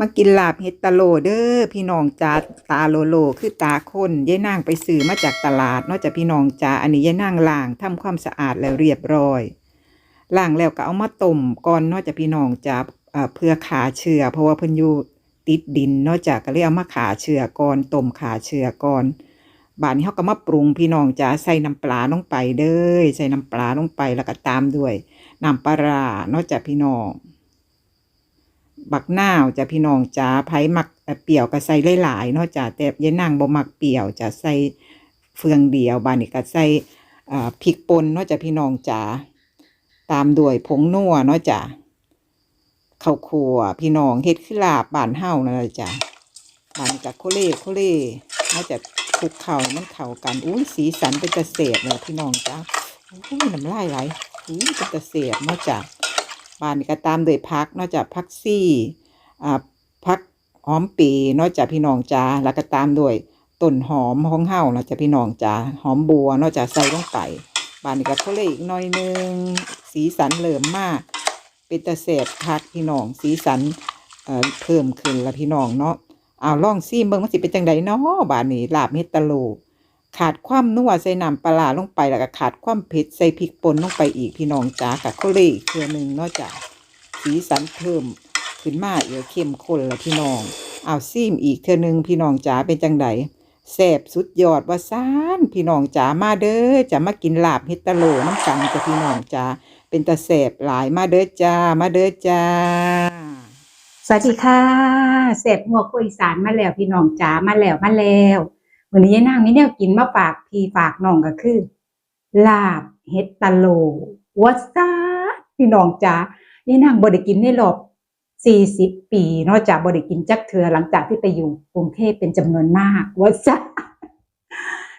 มากินลาบเฮ็ดตะโลเด้อพี่น้องจ๋าตาโลโล คือตาคนยายนางไปซื้อมาจากตลาดนอกจากพี่น้องจ๋าอันนี้ยายนางล้างทำความสะอาดแล้วเรียบร้อยล้างแล้วก็เอามาต้มก่อนนอกจากพี่น้องจ๋าเอ่อเพื่อขาเชื้อเพราะว่าเพิ่นอยู่ติดดินนอกจากก็เลยเอามาขาเชื้อก่อนต้มขาเชื้อก่อนบาดนี้เขาก็มาปรุงพี่น้องจ๋าใส่น้ำปลาลงไปเด้อใส่น้ำปลาลงไปแล้วก็ตามด้วยน้ำปลาเนอกจากพี่น้อง บักหน้าวจะพี่น้องจ๋าไผมักเปรี้ยวก็ใส่หลายๆเนาะจ้ะแต่ยายนางบ่มักเปรี้ยวจะใส่เฟืองเดียวบานนี้ก็ใส่พริกป่นเนาะจ้ะพี่น้องจ๋าตามด้วยผงนัวเนาะจ้ะข้าวคั่วพี่น้องเฮ็ดคือลาบบ้านเฮานั่นแหละจ้ะบานนี้ก็โคเล่โคเล่เนาะจะคลุกเข้ามันเข้ากันอุ้ยสีสันเป็นตะเสดเลยพี่น้องจ๋าอุ้ยน้ำลายไหลอุ้ยเป็นตะเสดเนาะจ้ะ บ้านนี้ก็ตามด้วยพักนอกจากพักซี่อ่าพักหอมปีนอกจากพี่น้องจ้าแล้วก็ตามด้วยต้นหอมของเฮาเนาะจากพี่น้องจ้าหอมบัวนอกจากใส่ลงไปบ้านนี้ก็เขาเลยอีกหน่อยหนึงสีสันเหลิมมาก เป็นตะเสบพักพี่น้องสีสันเอ่อเพิ่มขึ้นละพี่น้องเนาะเอาล่องซีมเบิ่งมันสิเป็นจังไดเนาะบ้านนี้ลาบเฮ็ดตะโล ขาดความนัวใส่น้ำปลาลงไปแล้วก็ขาดความเผ็ดใส่พริกป่นลงไปอีกพี่น้องจ๋ากับข้าวเล่อีกเครือหนึ่งนอกจากสีสันเพิ่มขึ้นมาเอียเข้มข้นละพี่น้องเอาซีมอีกเทื่อหนึงพี่น้องจ๋าเป็นจังไดแซ่บสุดยอดว่าซานพี่น้องจ๋ามาเด้อจะมากินลาบเฮ็ดตโลน้ำกันจ้ะพี่น้องจ๋าเป็นตาแซ่บหลายมาเด้อจ้ามาเด้อจ้า สวัสดีค่ะเสพหัวคุยสารมาแล้วพี่น้องจ๋ามาแล้วมาแล้ว วันนี้ยายนางมีแนวกินมาฝากพี่ฝากน้องก็คือ ลาบเฮ็ดตะโลวัสาพี่น้องจ๋ายายนางบ่ได้กินในรอบสี่สิบปีนอกจากบ่ได้กินจักเทือหลังจากที่ไปอยู่กรุงเทพเป็นจำนวนมากวัสา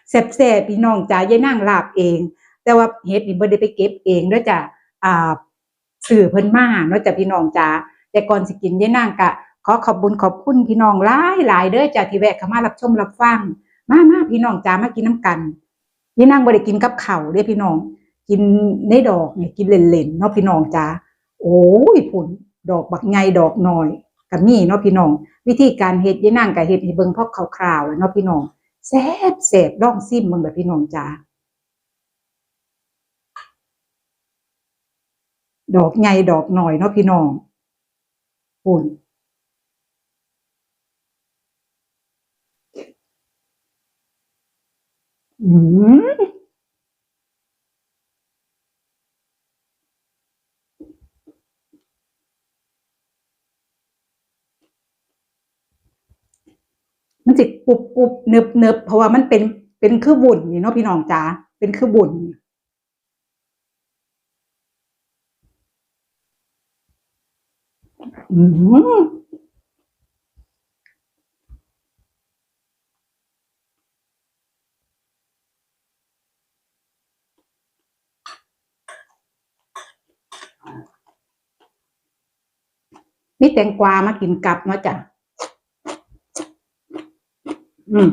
แซ่บๆพี่น้องจ๋ายายนางลาบเอง แต่ว่าเฮ็ดนี่บ่ได้ไปเก็บเองด้อจ้ะอ่าสื่อเพิ่นมาเนาะจ้ะพี่น้องจ๋าแต่ก่อนสิกินยายนางกะ ขอขอบบุญขอบคุณพี่น้องหลายหลายเด้อจ้าที่แวะเข้ามารับชมรับฟัง มามาพี่น้องจ้ามากินน้ำกันยายนางบ่ได้กินกับข้าวเด้อพี่น้อง กินในดอกเนี่ยกินเล่นๆเนาะพี่น้องจ้าโอ้ยผุนดอกบักใหญ่ดอกน้อยก็มีเนาะพี่น้อง วิธีการเฮ็ดยายนางก็เฮ็ดให้เบิ่งพอคร่าวๆแล้วเนาะพี่น้องแซ่บแซ่บลองซิมเบิ่งเด้อพี่น้องจ้าดอกใหญ่ดอกน้อยเนาะพี่น้องปุ่น มันสิกรุบกรุบเนบเนบเพราะว่ามันเป็นเป็นคือบุญนี่เนาะพี่น้องจ๋าเป็นคือบุญนี่อืม แตงกวามากินกับเนาะจ้ะอืม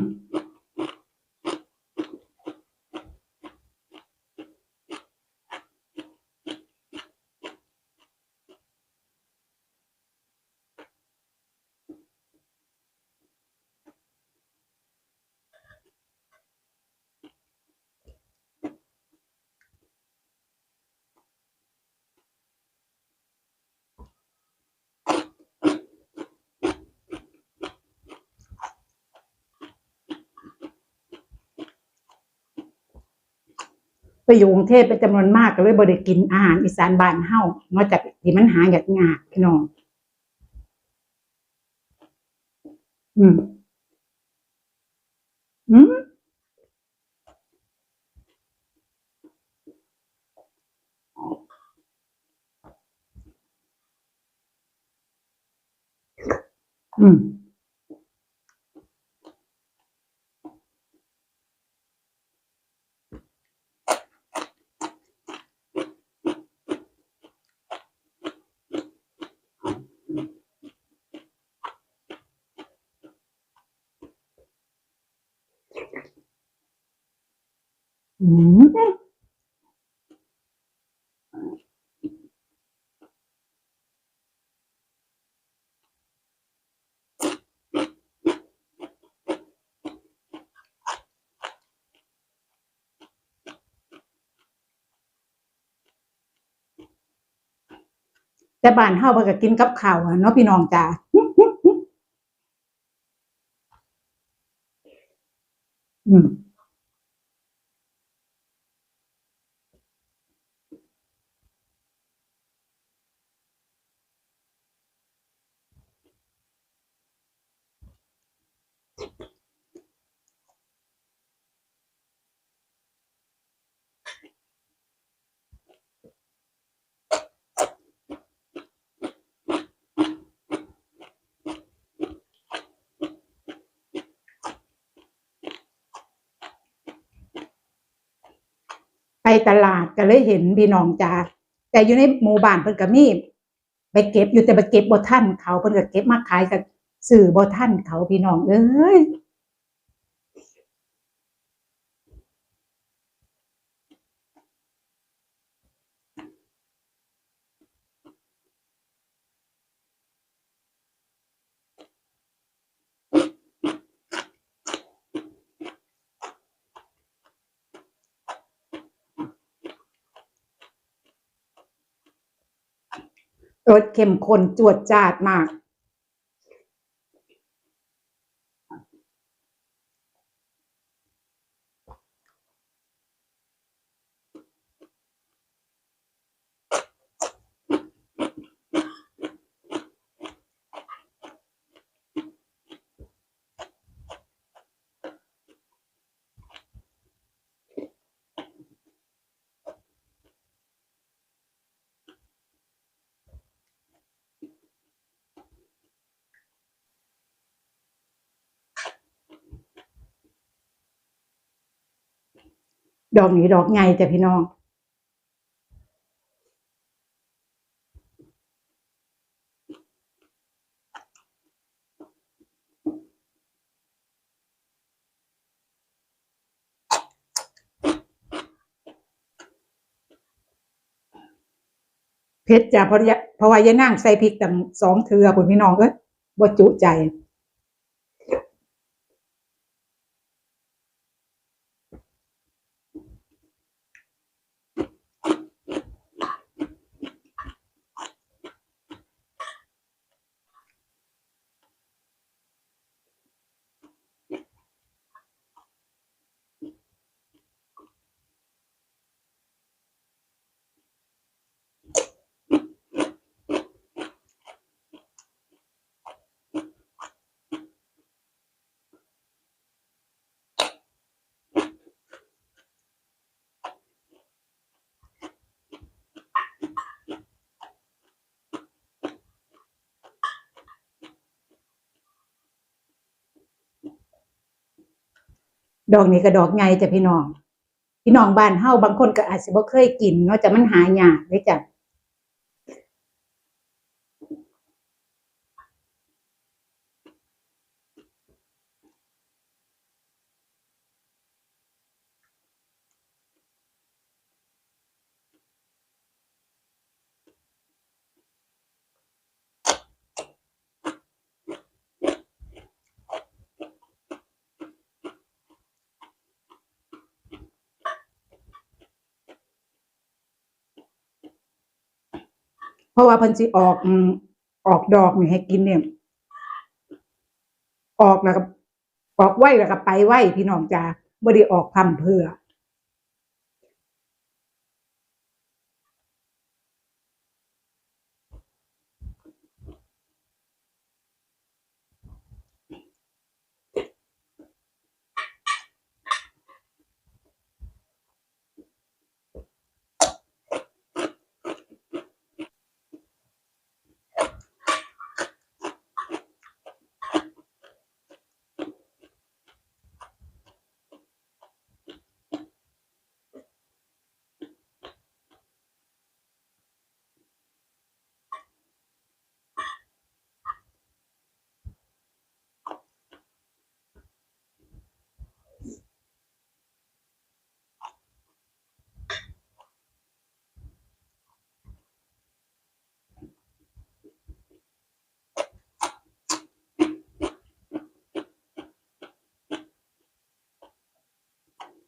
ไปอยู่กรุงเทพเป็นจำนวนมากก็เลยบ่ได้กินอาหารอีสานบ้านเฮานอกจากที่มันหาหยากยาพี่น้อง อืม อืมอืม แต่บ้านเฮาบ่ก็กินกับข้าวเนาะพี่น้องจ้าอืม ไปตลาดก็เลยเห็นพี่น้องจ้าแต่อยู่ในหมู่บ้านเพิ่นก็มีไปเก็บอยู่แต่ไปเก็บบ่ทันเขาเพิ่นก็เก็บมาขายกับสื่อบ่ทันเขาพี่น้องเอ้ย รสเข้มข้นจวดจาดมาก ดอกนี้ดอกใหญ่จ้ะพี่น้อง เพชรจ้ะเพราะเพราะว่ายายนั่งใส่พริกตั้งสองเทือพุ่นพี่น้องเอ้ยบ่จุใจ ดอกนี้ก็ดอกใหญ่จ้ะพี่น้อง พี่น้องบ้านเฮาบางคนก็อาจจะบ่เคยกินเนาะจะมันหายากเลยจ้ะ ราะว่าเพิ่นสิออกออกดอกนี่ให้กินเนี่ย ออกแล้วก็ออกไว้แล้วก็ไปไว้พี่น้องจ้าบ่ได้ออกพำเพื่อ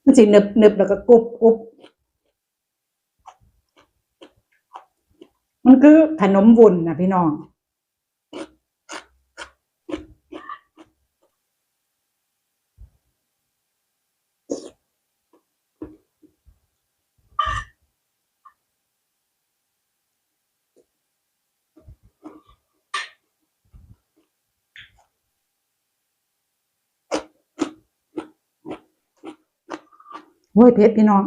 มันสิหนึบหนึบแล้วก็กรุบกรุบมันคือขนมวุ่นนะพี่น้อง ห้วยเพชรพี่น้อง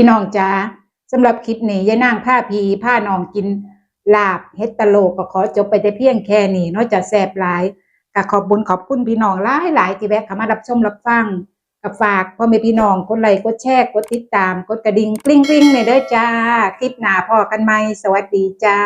พี่น้องจ้าสำหรับคลิปนี้ยายนางผ้าพีผ้านองกินลาบเฮ็ดตะโลกก็ขอจบไปแต่เพียงแค่นี้นอกจากแสบหลายก็ขอบบุญขอบคุณพี่น้องหลายหลายๆที่แวะเข้ามารับชมรับฟังก็ฝากพ่อแม่พี่น้องกดไลค์กดแชร์กดติดตามกดกระดิ่งกลิ้งกลิ้งเนี่ยเด้อจ้า คลิปหน้าพอกันไหมสวัสดีจ้า